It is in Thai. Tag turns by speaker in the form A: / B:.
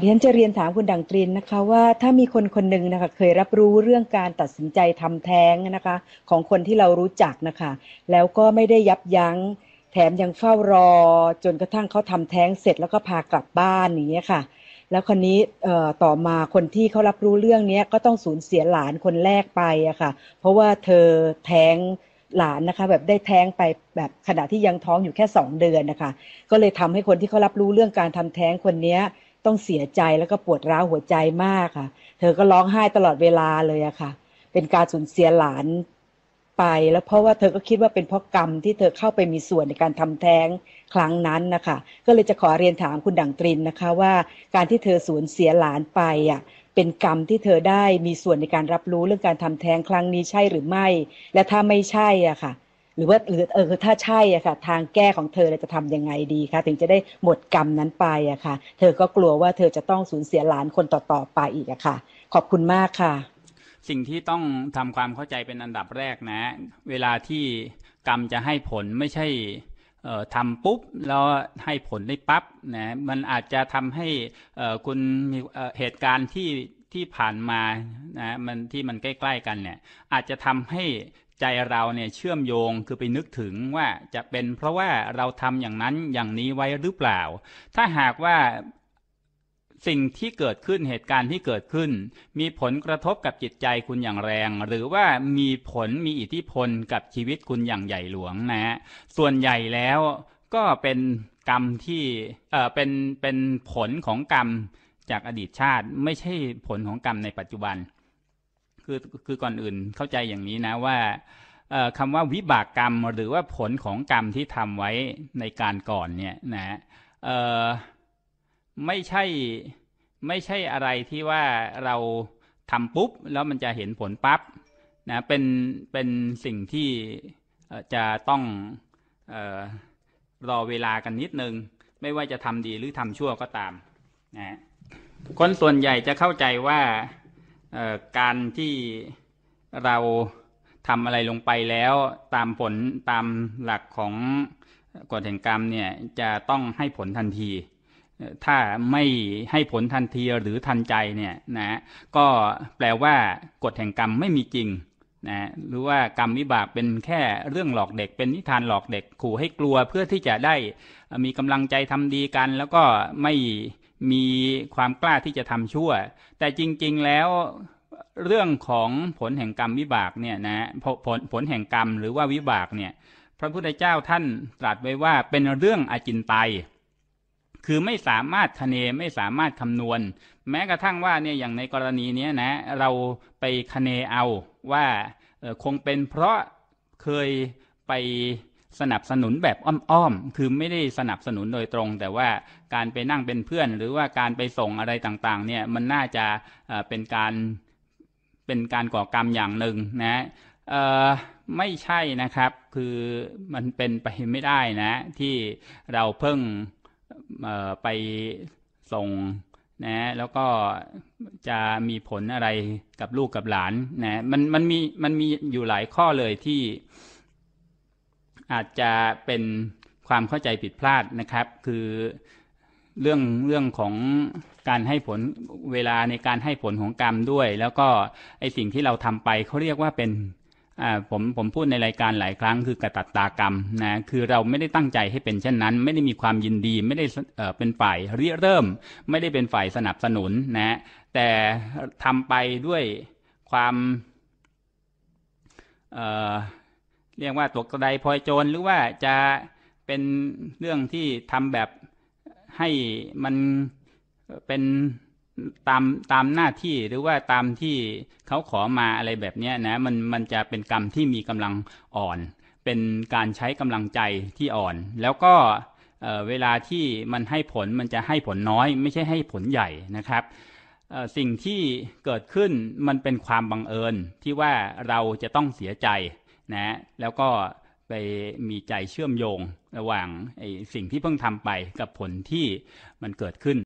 A: ดิฉันจะเรียนถามคุณดังตรินนะคะว่าถ้ามีคนคนหนึ่งนะคะเคยรับรู้เรื่องการตัดสินใจทำแท้งนะคะ ของคนที่เรารู้จักนะคะ แล้วก็ไม่ได้ยับยั้ง แถมยังเฝ้ารอ จนกระทั่งเขาทำแท้งเสร็จแล้วก็พากลับบ้านอย่างเงี้ยค่ะ แล้วคนนี้เอ่อต่อมาคนที่เขารับรู้เรื่องนี้ก็ต้องสูญเสียหลานคนแรกไปอะค่ะ เพราะว่าเธอแท้งหลานนะคะแบบได้แท้งไปแบบขณะที่ยังท้องอยู่แค่สองเดือนนะคะ ก็เลยทำให้คนที่เขารับรู้เรื่องการทำแท้งคนเนี้ย ต้องเสียใจแล้วก็ปวดร้าวหัวใจมากค่ะ เธอก็ร้องไห้ตลอดเวลาเลยอะค่ะ เป็นการสูญเสียหลานไปแล้วเพราะว่าเธอก็คิดว่าเป็นเพราะกรรมที่เธอเข้าไปมีส่วนในการทำแท้งครั้งนั้นนะคะก็เลยจะขอเรียนถามคุณดังตรินนะคะว่าการที่เธอสูญเสียหลานไปอะเป็นกรรมที่เธอได้มีส่วนในการรับรู้เรื่องการทำแท้งครั้งนี้ใช่หรือไม่ และถ้าไม่ใช่อะค่ะ หรือว่าหรือเออถ้าใช่อะค่ะ ทางแก้ของเธอจะทำยังไงดีคะถึงจะได้หมดกรรมนั้นไปอะค่ะ เธอก็กลัวว่าเธอจะต้องสูญเสียหลานคนต่อๆไปอีกอะค่ะ ขอบคุณมากค่ะ
B: สิ่งที่ต้องทำความเข้าใจเป็นอันดับแรกนะ เวลาที่กรรมจะให้ผลไม่ใช่ทำปุ๊บแล้วให้ผลได้ปั๊บนะมันอาจจะทำให้คุณมีเอ่อเหตุการณ์ที่ที่ผ่านมานะมันที่มันใกล้ ๆ กันเนี่ยอาจจะทำให้ ใจเราเนี่ยเชื่อมโยงคือไปนึกถึงว่าจะเป็นเพราะว่าเราทำอย่างนั้นอย่างนี้ไว้หรือเปล่า ถ้าหากว่าสิ่งที่เกิดขึ้นเหตุการณ์ที่เกิดขึ้น มีผลกระทบกับจิตใจคุณอย่างแรง หรือว่ามีผลมีอิทธิพลกับชีวิตคุณอย่างใหญ่หลวงนะฮะส่วนใหญ่แล้วก็เป็นกรรมที่เออเป็นเป็นผลของกรรมจากอดีตชาติ ไม่ใช่ผลของกรรมในปัจจุบัน คือคือก่อนอื่นเข้าใจอย่างนี้นะว่าคำว่าวิบากกรรมหรือว่าผลของกรรมที่ทำไว้ในการก่อนเนี่ยนะไม่ใช่ไม่ใช่อะไรที่ว่าเราทำปุ๊บแล้วมันจะเห็นผลปั๊บนะเป็นเป็นสิ่งที่จะต้องออรอเวลากันนิดนึง ไม่ว่าจะทำดีหรือทำชั่วก็ตามนะคนส่วนใหญ่จะเข้าใจว่า การที่เราทำอะไรลงไปแล้วตามผลตามหลักของกฎแห่งกรรมเนี่ยจะต้องให้ผลทันที ถ้าไม่ให้ผลทันทีหรือทันใจเนี่ยนะก็แปลว่ากฎแห่งกรรมไม่มีจริงนะหรือว่ากรรมวิบากเป็นแค่เรื่องหลอกเด็ก เป็นนิทานหลอกเด็กขู่ให้กลัวเพื่อที่จะได้มีกำลังใจทำดีกัน แล้วก็ไม่ มีความกล้าที่จะทำชั่ว แต่จริง ๆแล้วเรื่องของผลแห่งกรรมวิบากเนี่ยนะผลผลผลแห่งกรรมหรือว่าวิบากเนี่ยพระพุทธเจ้าท่านตรัสไว้ว่าเป็นเรื่องอจินไตยคือไม่สามารถคเนไม่สามารถคำนวณ แม้กระทั่งว่าเนี่ยอย่างในกรณีนี้นะเราไปคเนเอาว่าคงเป็นเพราะเคยไป สนับสนุนแบบอ้อมๆ คือไม่ได้สนับสนุนโดยตรง แต่ว่าการไปนั่งเป็นเพื่อน หรือว่าการไปส่งอะไรต่างๆ เนี่ยมันน่าจะเป็นการเป็นการก่อกรรมอย่างหนึ่งนะไม่ใช่นะครับ คือมันเป็นไปไม่ได้นะ ที่เราเพิ่งไปส่งนะแล้วก็จะมีผลอะไรกับลูกกับหลานนะมันมันมีมันมีอยู่หลายข้อเลยที่ อาจจะเป็นความเข้าใจผิดพลาดนะครับ คือเรื่องเรื่องของการให้ผลเวลาในการให้ผลของกรรมด้วย แล้วก็ไอสิ่งที่เราทำไปเขาเรียกว่าเป็นอ่าผมผมพูดในรายการหลายครั้งคือกระตัตตากรรมนะคือเราไม่ได้ตั้งใจให้เป็นเช่นนั้น ไม่ได้มีความยินดีไม่ได้เป็นฝ่ายริเริ่ม ไม่ได้เป็นฝ่ายสนับสนุนนะแต่ทำไปด้วยความ เรียกว่าตกกระไดพลอยโจรหรือว่าจะเป็นเรื่องที่ทำแบบให้มันเป็นตามตามหน้าที่หรือว่าตามที่เขาขอมาอะไรแบบนี้นะมันมันจะเป็นกรรมที่มีกำลังอ่อน เป็นการใช้กำลังใจที่อ่อน แล้วก็เวลาที่มันให้ผลมันจะให้ผลน้อย ไม่ใช่ให้ผลใหญ่นะครับสิ่งที่เกิดขึ้นมันเป็นความบังเอิญที่ว่าเราจะต้องเสียใจ นะแล้วก็ไปมีใจเชื่อมโยงระหว่างไอสิ่งที่เพิ่งทำไปกับผลที่มันเกิดขึ้น